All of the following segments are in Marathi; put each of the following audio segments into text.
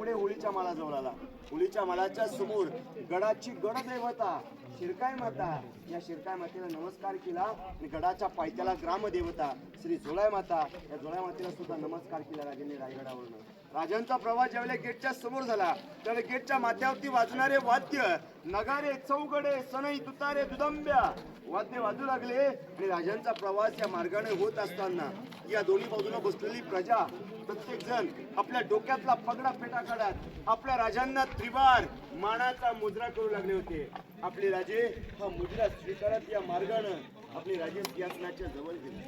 पुढे होळीच्या माळाजवळ आला होळीच्या माळाच्या समोर गडाची गडदैवता शिरकाय माता. या शिरकाय मातेला नमस्कार केला आणि गडाच्या पायथ्याला ग्रामदेवता श्री जोळाय माता. या जोळाय मातेला सुद्धा नमस्कार केला राजांनी रायगडावरनं. राजांचा प्रवास ज्यावेळेला गेटच्या समोर झाला त्यावेळेला गेटच्या माथ्यावरती वाजणारे वाद्य नगारे चौगडे सनई तुतारे दुदंब्या वाद्य वाजू लागले. आणि राजांचा प्रवास या मार्गाने होत असताना या दोन्ही बाजूला बसलेली प्रजा प्रत्येक जण आपल्या डोक्यातला पगडा फेटा काढत आपल्या राजांना त्रिवार मानाचा मुद्रा करू लागले होते. आपले राजे हा मुद्रा स्वीकारत या मार्गानं आपले राजे सिंहासनाच्या जवळ गेले.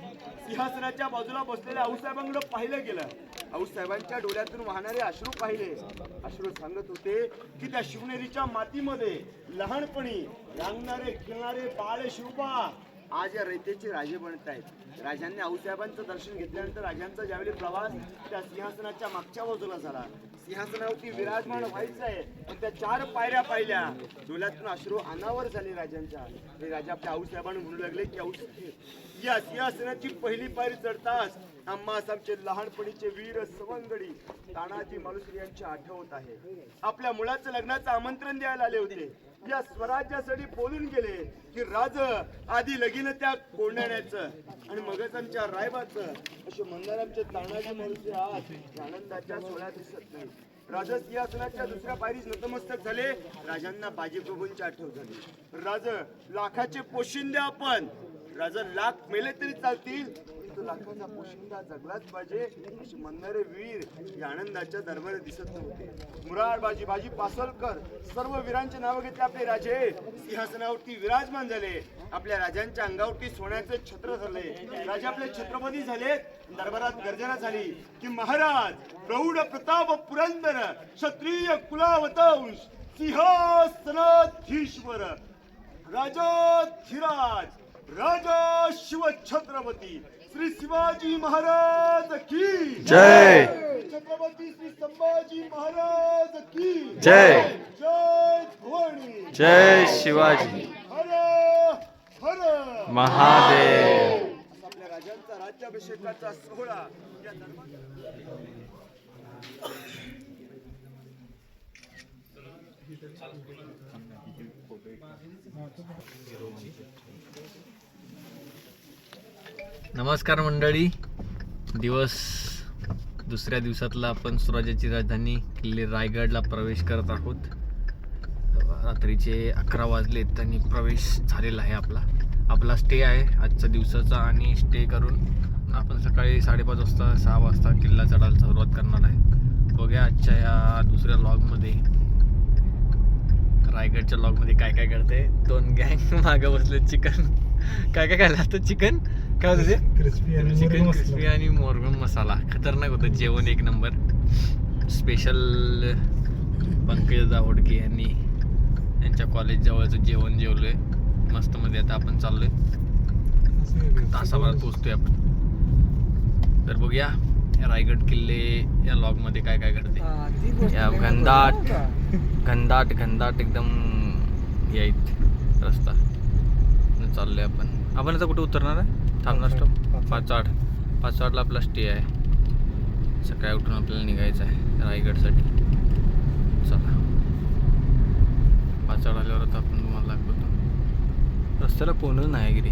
सिंहासनाच्या बाजूला बसलेल्या आऊसाहेबांकडे पाहिलं गेलं. आऊसाहेबांच्या डोळ्यातून वाहणारे अश्रू पाहिले. अश्रू सांगत होते की त्या शिवनेरीच्या मातीमध्ये लहानपणी रांगणारे खेळणारे बाळ शिवबा आज या रयतेचे राजे बनत आहेत. राजांनी आऊसाहेबांचं दर्शन घेतल्यानंतर राजांचा ज्यावेळी प्रवास त्या सिंहासनाच्या मागच्या बाजूला झाला. सिंहासनावरती विराजमान व्हायचं आहे पण त्या चार पायऱ्या पाहिल्या. डोळ्यातून अश्रू अनावर झाले राजांच्या. राजा आपल्या आऊसाहेबांना म्हणू लागले की आऊसाहेब या सिंहासनाची पहिली पायरी चढताच आम्हासाहेबचे लहानपणीचे वीर सवंगडी तानाजी मालुसरे यांची आठवत आहे. आपल्या मुलाचं लग्नाचं आमंत्रण द्यायला आले होते. या स्वराज्यासाठी बोलून गेले की राज आधी लगीन त्या कोंडाण्याचं आणि मगच आमच्या रायबाचं. असे म्हणणार आमचे तानाजी मालुसरे आज आनंदाच्या सोहळ्यात दिसत नाही. राजा दुसऱ्या पायरीस नतमस्तक झाले. राजांना बाजीप्रभूंची आठव झाली. राज लाखाचे पोशिंदे आपण. राजा लाख मेले तरी चालतील. लाखाचा पोशिंदा जगलाच पाहिजे असे म्हणणारे वीर या आनंदाच्या दरबारी दिसत नव्हते. मुरार बाजी बाजी पासलकर सर्व वीरांचे नाव घेतले आपले राजे. सिंहासनावरती विराजमान झाले. आपल्या राजांच्या अंगावरती सोन्याचे छत्र झाले. राजे आपले छत्रपती झाले. दरबारात गर्जना झाली की महाराज प्रौढ प्रताप पुरंदर क्षत्रिय कुलावतंश सिंहासनाधीश्वर राजा धीराज राजा शिव छत्रपती श्री शिवाजी महाराज की जय. छत्रपती श्री संभाजी महाराज की जय. जय भवानी जय शिवाजी हर हर महादेव आपल्या राजांचा राज्याभिषेकाचा सोहळा या दरबारात नमस्कार मंडळी. दिवस दुसऱ्या दिवसातला आपण स्वराज्याची राजधानी किल्ले रायगडला प्रवेश करत आहोत. रात्रीचे अकरा वाजलेत आणि प्रवेश झालेला आहे आपला. आपला स्टे आहे आजच्या दिवसाचा आणि स्टे करून आपण सकाळी साडेपाच वाजता सहा वाजता किल्ला चढायला सुरुवात करणार आहे. बघूया आजच्या या दुसऱ्या लॉगमध्ये रायगडच्या लॉगमध्ये काय काय करते दोन गँग मागं बसले चिकन. काय काय खायला असतं चिकन? काय होतं ते? क्रिस्पी आणि चिकन क्रिस्पी आणि मोरगन मसाला. खतरनाक होतं जेवण एक नंबर. स्पेशल पंकज जावडके यांनी यांच्या कॉलेज जवळचं जेवण जेवलोय. मस्त मध्ये आता आपण चाललोय. तासाभरात पोहोचतोय आपण. तर बघूया रायगड किल्ले या लॉगमध्ये काय काय घडते या घनदाट घनदाट घनदाट एकदम आहेत रस्ता. चाललोय आपण. आपण आता कुठे उतरणार आहे? थांबणार स्टॉप पाच आठ. पाच आठला आपला स्टे आहे. सकाळी उठून आपल्याला निघायचं आहे रायगडसाठी. चला. पाच आठ आल्यावर आता आपण तुम्हाला दाखवतो. रस्त्याला कोणच नाही गिरी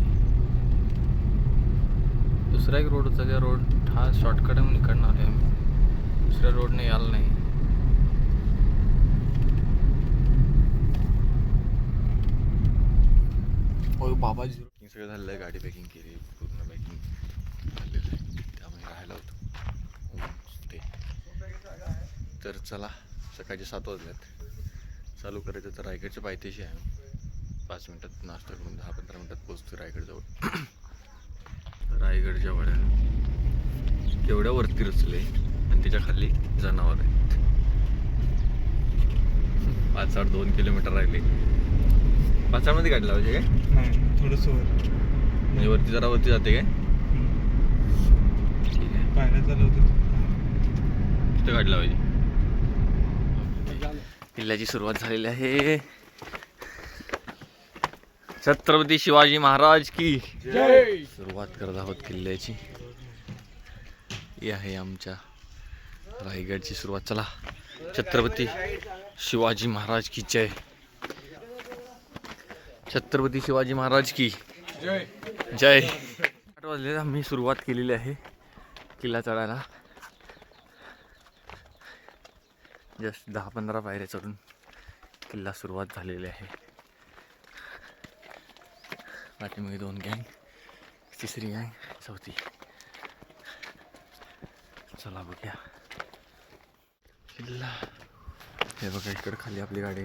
दुसरा एक रोड होता त्या रोड हा शॉर्टकट म्हणून इकडनं आले आम्ही. दुसऱ्या रोडने यायला नाही ओ बाबा पॅकिंग सगळं झालेलं आहे गाडी पॅकिंग केली पूर्ण पॅकिंग झालेलं आहे. त्यामुळे राहायला होतं. ते तर चला सकाळचे सात वाजल्यात चालू करायचं तर रायगडच्या पायथ्याशी आहे. पाच मिनटात नाश्ता करून दहा पंधरा मिनटात पोचतो रायगडजवळ रायगडच्या वड्या केवढ्या वरती रचले आणि त्याच्याखाली जनावर आहेत. पाच आठ दोन किलोमीटर राहिले. पाच आठमध्ये गाडी लावायची काय? थोडस वर. म्हणजे वरती जरा वरती जाते काय? ठीक आहे. पायऱ्या चालवतो. तिथं गाडी लावायची किल्ल्याची सुरुवात झालेली आहे. छत्रपती शिवाजी महाराज की. सुरुवात करत आहोत किल्ल्याची. ही आहे आमच्या रायगडची सुरुवात. चला छत्रपती शिवाजी महाराज की जय. छत्रपती शिवाजी महाराज की. जय. आठ वाजले आम्ही सुरुवात केलेली आहे किल्ला चढायला. जस्ट दहा पंधरा पायऱ्या चढून किल्ला सुरुवात झालेली आहे. पाठीमागे दोन गँग तिसरी गँग चौथी. चला बघूया. किल्ला. हे बघा इकडं खाली आपली गाडी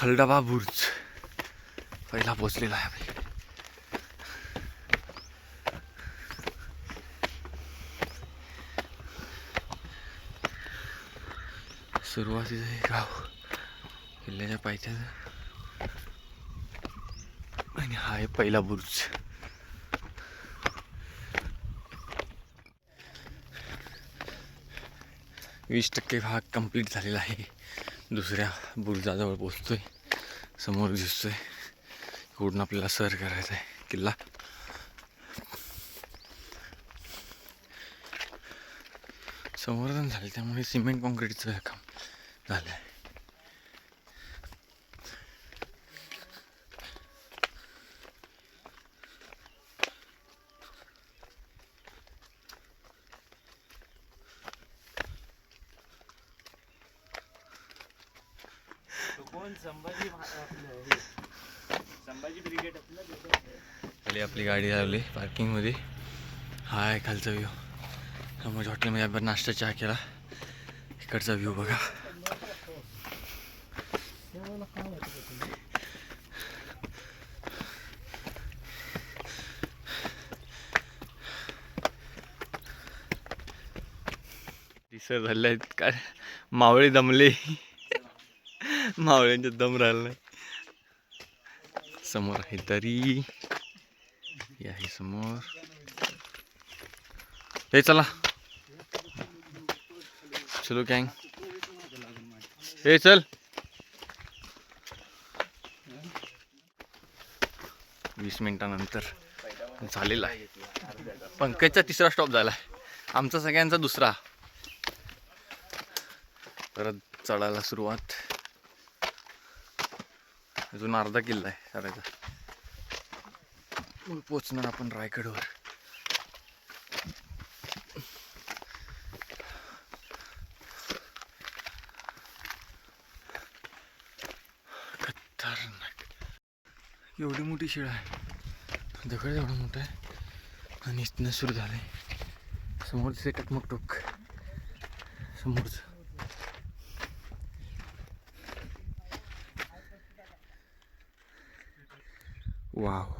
खलडबा बुर्ज पहिला पोचलेला आहे सुरुवातीचं हे गाव किल्ल्याच्या पायथ्याचं आणि हा आहे पहिला बुर्ज वीस टक्के भाग कंप्लीट झालेला आहे दुसऱ्या बुरुजाजवळ पोचतोय समोर दिसतोय. इकडून आपल्याला सर करायचा आहे किल्ला. संवर्धन झाले त्यामुळे सिमेंट कॉन्क्रीटचं काम झालं आहे खाली आपली गाडी लावली पार्किंगमध्ये. हा आहे खालचा व्ह्यू त्यामुळे हॉटेलमध्ये आपण नाश्ता चहा केला. इकडचा व्ह्यू बघा. सर झाले आहेत काय? मावळे दमले. मावळ्यांच्या दम राहिला. नाही समोर आहे तरी आहे समोर. हे चला. चलो गँग हे चल. वीस मिनिटानंतर झालेला आहे. पंकजचा तिसरा स्टॉप झाला आहे. आमचा सगळ्यांचा दुसरा. परत चढायला सुरुवात. अजून अर्धा किल्ला आहे. चढायचा मग पोचणार आपण रायगडवर. खतरनाक. एवढी मोठी शिळ आहे. दगड एवढा मोठा आहे. आणि इथनं सुरू झालं आहे समोर दिसते टकमक टोक. समोरचं. वाव.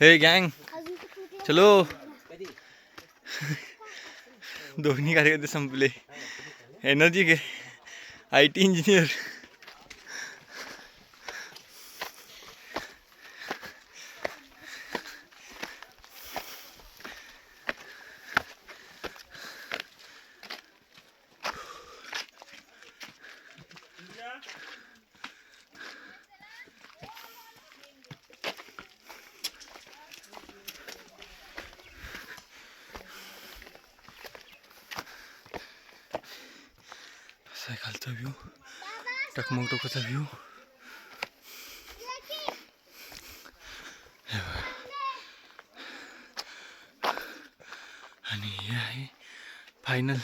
हे गँग चलो. दोन्ही कार्यकर्ते संपले. एनर्जी घे आय टी इंजिनियर. खालचा व्ह्यू टकमक टोकाचा व्ह्यू आणि हे आहे फायनल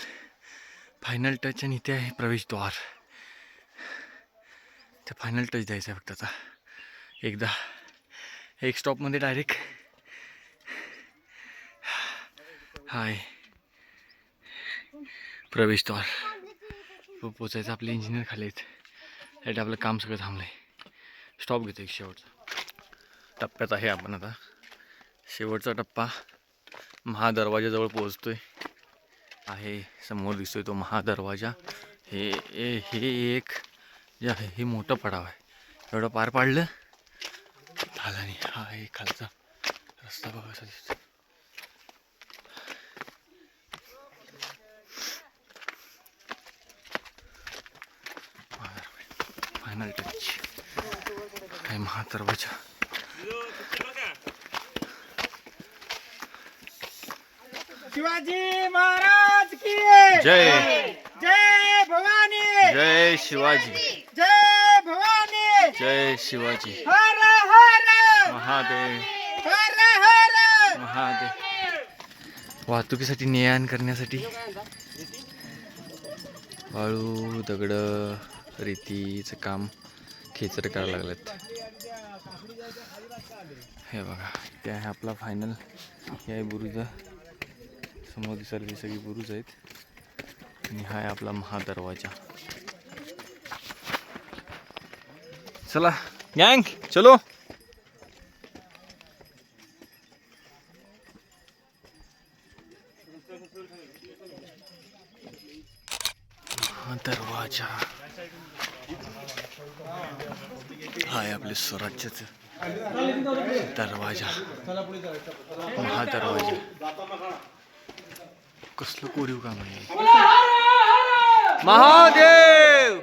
फायनल टच आणि इथे आहे प्रवेशद्वार तर फायनल टच द्यायचा आहे फक्त आता. एकदा. एक स्टॉपमध्ये डायरेक्ट हाय. प्रवेशद्वार पोचायचं आपले इंजिनियर खाली आहेत. त्यासाठी आपलं काम सगळं थांबलं आहे स्टॉप घेतो एक शेवटचा. टप्प्यात आहे आपण आता. शेवटचा टप्पा. महादरवाजाजवळ पोहोचतोय. आहे समोर दिसतोय तो महादरवाजा. हे हे हे एक जे आहे हे मोठं पडाव आहे. एवढं पार पाडलं. झालं नाही. हा एक खालचा रस्ता बघा दिसतो फायनल टच काय महादरवाजा शिवाजी महाराज की जय. जय भवानी. जय शिवाजी. जय भवानी. जय शिवाजी. हर हर. महादेव. हर हर. महादेव. वाहतुकीसाठी ने करण्यासाठी. वाळू दगड. रेतीचं काम खेचर करायला लागलेत. हे बघा ते आहे आपला फायनल हे आहे बुरुज. समोर दिसायला सगळी बुरुज आहेत. आणि हा आहे आपला महादरवाजा. चला गँग चलो हा दरवाजा हाय आपले स्वराज्याचं. दरवाजा. हा दरवाजा. कसलं कोरीव काम आहे महादेव!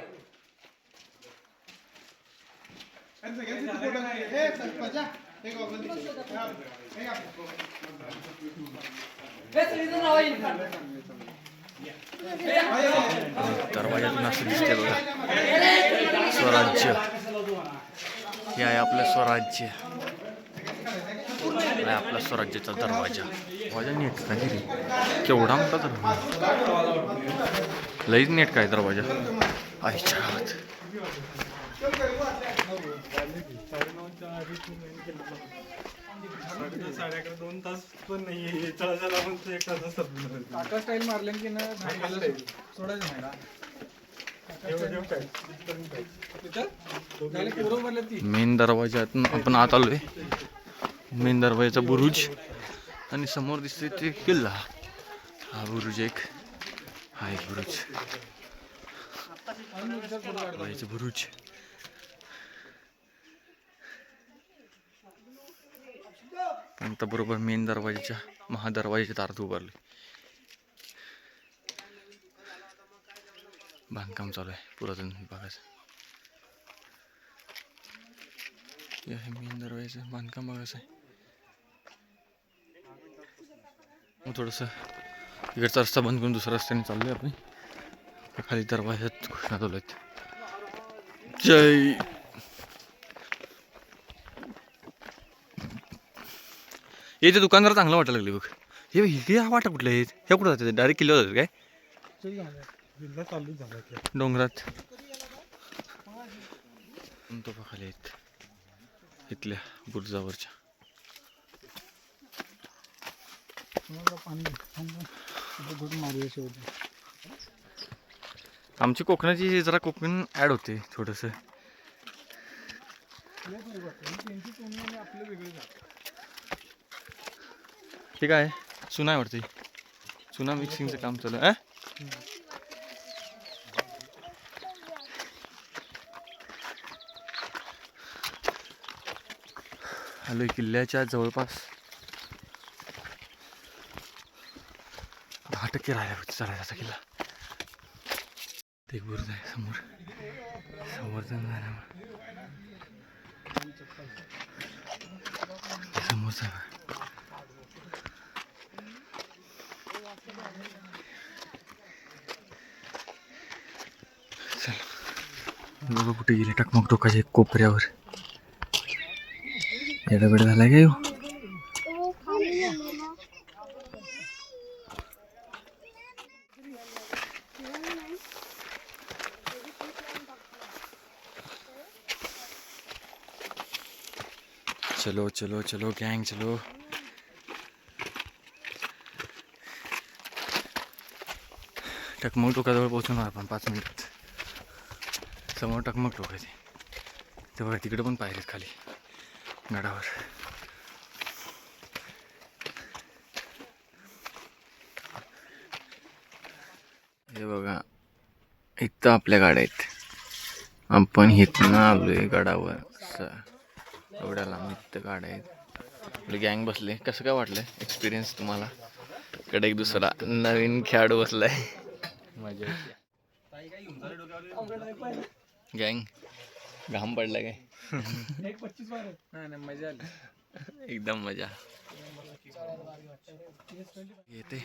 दरवाजातून असं दिसते बघा. स्वराज्य. हे आहे आपलं स्वराज्य. आहे आपला स्वराज्याचा दरवाजा. दरवाजा नीट काय रे? केवढा मोठा दरवाजा. लईच नीट काय दरवाजा? आईच्या दोन तास पण नाहीये चला चला एक तास स्टाईल मारले की ना सोडायचं नाही मेन दरवाजातून आपण आत आलोय. मेन दरवाजाचा बुरुज. आणि समोर दिसते ते किल्ला. हा बुरुज एक. हा एक बुरुज. दरवाजाचं बुरुज. बरोबर मेन दरवाजाच्या महादरवाजाच्या दारात उभारले. बांधकाम चालू आहे पुरातन विभागाचं हे मेन दरवाजाचं बांधकाम बघायचं आहे. मग थोडंसं इकडचा रस्ता बंद करून दुसऱ्या रस्त्याने चाललोय आपण. खाली दरवाज्यात घोषणा चालू आहेत. जय! हे ते दुकानदार चांगलं वाटायला लागले बघ. हे हे हा वाटा कुठलं आहे? हे कुठं जाते? डायरेक्ट किल्ल्यावर जाते काय? जिल्हा चालू झाला डोंगरात. तो खाली आहेत? इथल्या बुरजावरच्या. आमची कोकणाची जरा कोकण ॲड होते थोडंसं. हे काय? चुना आहे वाटते. चुना मिक्सिंगचं काम चालू आहे आलो किल्ल्याच्या जवळपास. दहा टक्के राहिला होते चढायचा किल्ला. ते बुरुज आहे समोर. समोर समोर समोरचा आहे. बघा कुठे गेले मग टोकाच्या कोपऱ्यावर. एडाबेड झालाय काय हो? चलो चलो चलो गँग चलो। टकमक टोकाजवळ पोहोचून आपण पाच मिनिटात. समोर टकमक टोकायचे. आहे ते बघा तिकडे पण पायरीत खाली. गडावर हे बघा इथं आपल्या गाड्या आहेत. आपण इथनं आलोय गडावर. असं. एवढ्या लांब इथं गाड्या आहेत. आपली गँग बसले. कसं काय वाटलं एक्सपिरियन्स तुम्हाला? इकडे एक दुसरा नवीन खेळाडू बसलाय. मजा गँग घाम पडला काय? नाही नाही मजा आली. एकदम मजा. येते.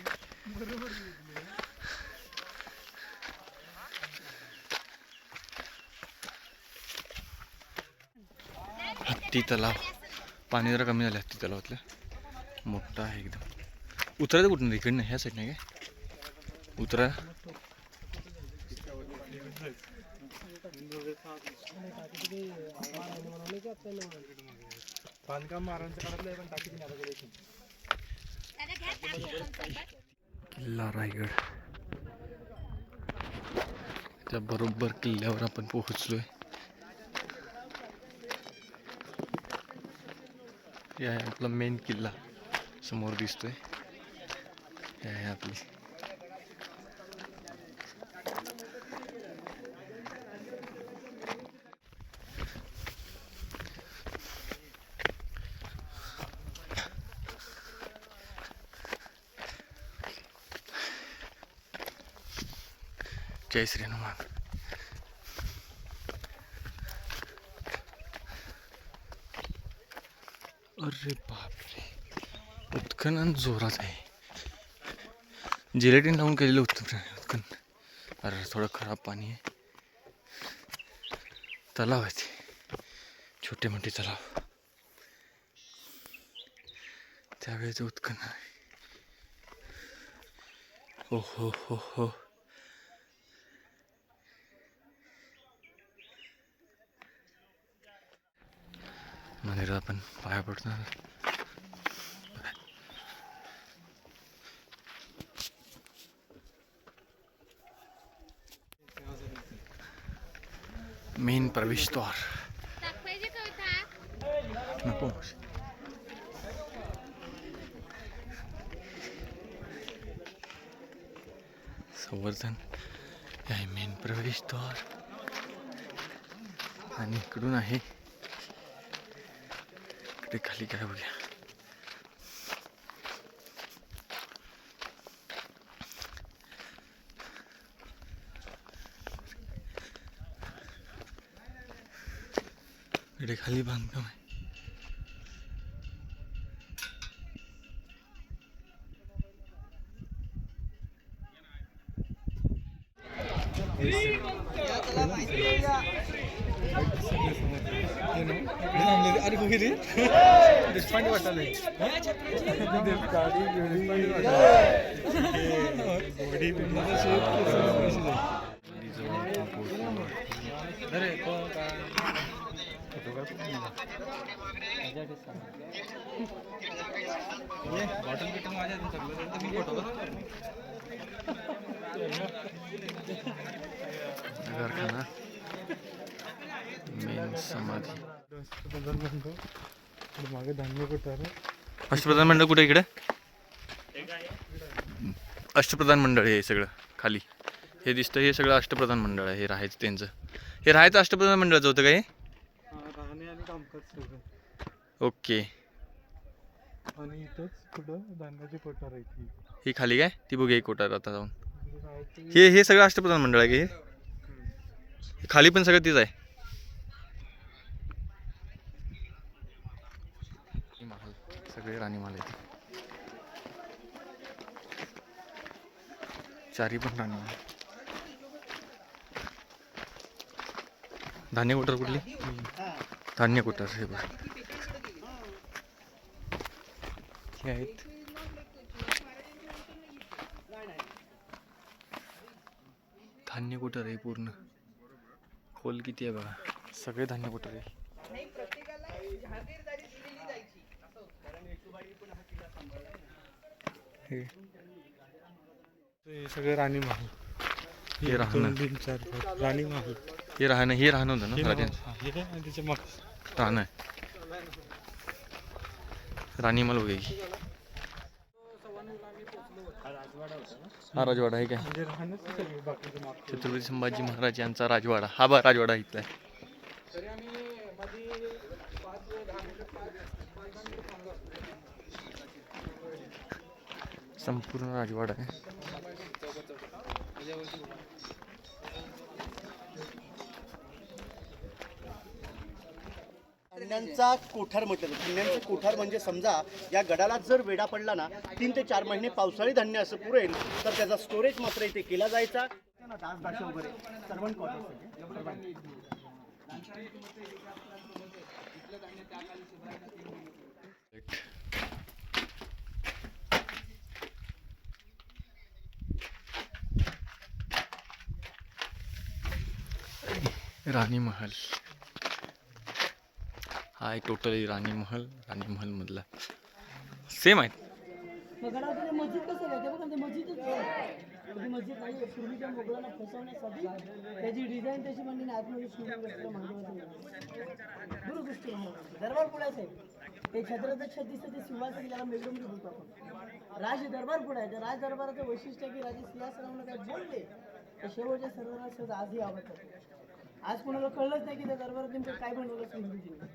हत्ती तलाव. पाणी जरा कमी झालं हत्ती तलावातलं. मोठा आहे एकदम. उतरायचं कुठून इकडनं ह्या साईडने काय? उतरा. बांधकाम महाराजांच्या काळातलं पण टाकी नाही आता किल्ला रायगड त्या बरोबर किल्ल्यावर आपण पोहोचलोय. हे आहे आपला मेन किल्ला समोर दिसतोय. या आहे आपली. जय श्री हनुमान अरे बापरे उत्खनन जोरात आहे. जिलेटिन लावून केलेलं उत्खनन उत्खनन. अरे थोडं खराब पाणी आहे. तलाव आहे ते. छोटे मोठे तलाव. त्यावेळेचं उत्खनन आहे. हो हो हो हो. मंदिरात आपण पाया पडणार मेन प्रवेशद्वार नको. संवर्धन हे आहे मेन प्रवेशद्वार आणि इकडून आहे इकडे खाली काय बघूया. इकडे खाली बांधकाम आहे. बॉटल बिटल माझ्या मी फोटो मेन समाधी. मागे धान्य कुठं अष्टप्रधान मंडळ कुठे इकडे? अष्टप्रधान मंडळ हे सगळं खाली. हे दिसतं हे सगळं अष्टप्रधान मंडळ आहे हे राहायचं त्यांचं. हे राहायचं अष्टप्रधान मंडळाचं होतं का हे? राहणे आणि कामकाज सगळं. ओके. आणि इथंच कुठं धान्याची कोठार आहे ही खाली काय? ती बघूया एक कोटार आता जाऊन. राहायचं हे हे सगळं अष्टप्रधान मंडळ आहे का हे? हे खाली पण सगळं तीच आहे महाल सगळे राणीमाल आहेत. चारी पण राणीमाल धान्य कुटर कुठली? धान्य कुटर हे बघ. हे आहेत. धान्य कुटर आहे पूर्ण? खोल किती आहे बघा. सगळे धान्य कुटर आहे हे सगळं राणी महाल. हे राहणं. राणी महाल. हे राहणं हे राहणं होतं ना राजांचं राहणं आहे. राणी मल वगैरे. हा राजवाडा आहे काय म्हणजे छत्रपती संभाजी महाराज यांचा राजवाडा. हा बा राजवाडा इथला आहे. संपूर्ण राजवाडा आहे. कन्यांचा कोठार म्हटलं जातं. कोठार म्हणजे समजा या गडाला जर वेढा पडला ना तीन ते चार महिने पावसाळी धान्य असं पुरेल तर त्याचा स्टोरेज मात्र इथे केला जायचा. वगैरे राणी महल. हा आहे टोटली राणी महल राणी महल मधला. सेम आहे. राज दरबार पुढे आहे? राज दरबाराचं वैशिष्ट्य की राजे सिंहासनावर काय बोलले तर शेवटच्या सर्वांना आजही आवडतात आज कोणाला कळलंच नाही की त्या दरबारात नेमकं काय बनवलं हिंदूजीने.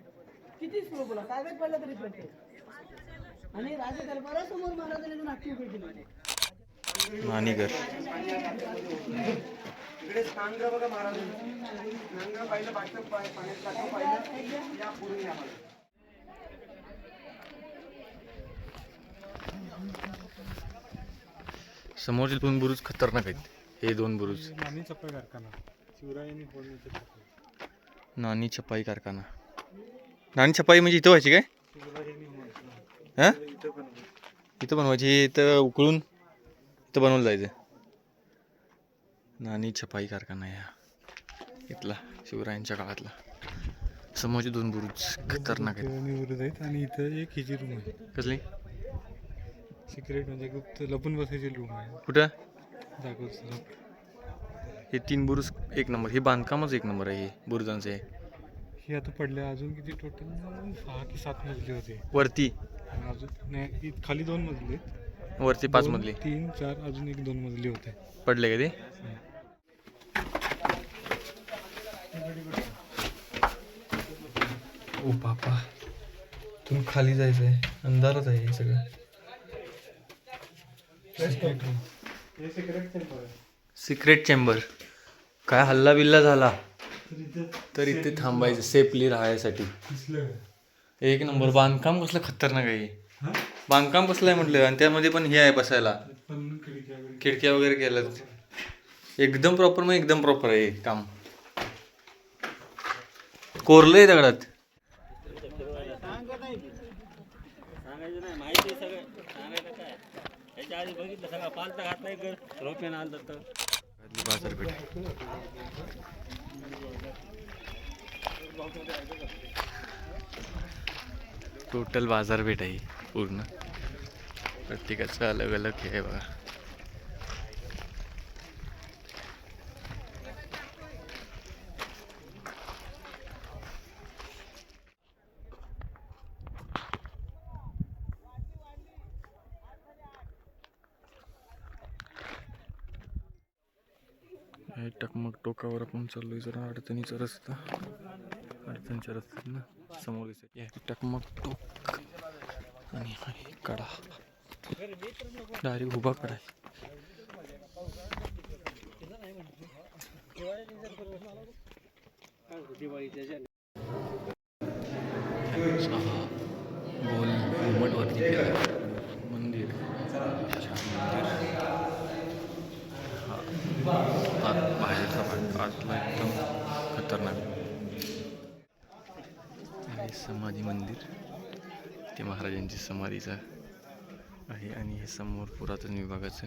किती स्लो बोला कागद पडला तरी कळते आणि राजा दरबारासमोर महाराजांनी नाट्य उभे केले नाणीघर इकडे बघा महाराज पाहिलं बाटलं पाण्यात पाहिलं. या पूर्ण या मला. समोरचे दोन बुरुज खतरनाक आहेत. हे दोन बुरुज. कारखाना शिवरायांनी नाणी छपाई कारखाना. नाणी छपाई म्हणजे इथं व्हायची काय? शिवरायांनी म्हटलं हां? इथं पण इथं बनवायची इथं उकळून इथं बनवलं जायचं. नाणी छपाई कारखाना हा इथला शिवरायांच्या काळातला. समोरचे दोन बुरुज खतरनाक आहेत. शिवरायांनी विरोध आहेत आणि इथं एक हिची रूम आहे. कसली? सिक्रेट म्हणजे गुप्त लपून बसायची रूम आहे. कुठं? दाखवतो हे तीन बुरुज एक नंबर हे बांधकामच एक नंबर आहे हे बुरुजांचे ही. आता पडल्या अजून किती टोटल सहा की सात मजले होते. वरती. आणि अजून नाही इ- खाली दोन मजले. आहेत. वरती पाच दोन, मधली तीन चार अजून एक दोन मजले होते. पडले का ते? ओ बापा तुम्ही खाली जायचं आहे अंधारच आहे हे सगळं. हे आहे. Secret chamber. काय हल्ला बिल्ला झाला. तर इथे थांबायचं सेफली राहायसाठी. एक नंबर बांधकाम कसलं खतरनाक आहे हे. बांधकाम कसलं आहे म्हटलं आणि त्यामध्ये पण हे आहे बसायला. खिडक्या वगैरे. केलं एकदम प्रॉपर मग एकदम प्रॉपर आहे काम. कोरलंय दगडात. बाजारपेठ. टोटल बाजारपेठ आहे पूर्ण. प्रत्येकाचं अलग अलग हे आहे बघा हे टकमक टोकावर आपण चाललोय जरा अडचणीचा रस्ता. अडचणीच्या रस्त्यात ना समोर दिसत आहे टकमक टोक आणि कडा डायरेक्ट उभा कडा आहे घुमटवरती मंदिर छान मंदिर. हा आतला एकदम खतरनाक. आहे समाधी मंदिर. ते महाराजांची समाधीचं आहे आणि हे समोर पुरातन विभागाचं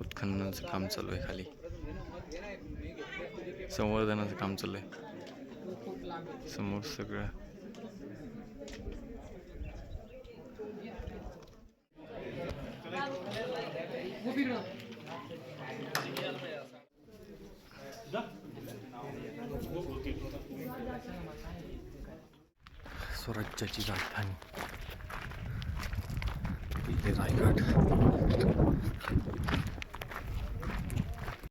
उत्खननाचं काम चालू आहे खाली. संवर्धनाचं काम चालू आहे. समोर सगळं. 소라짜지가 않다니 이때가 이거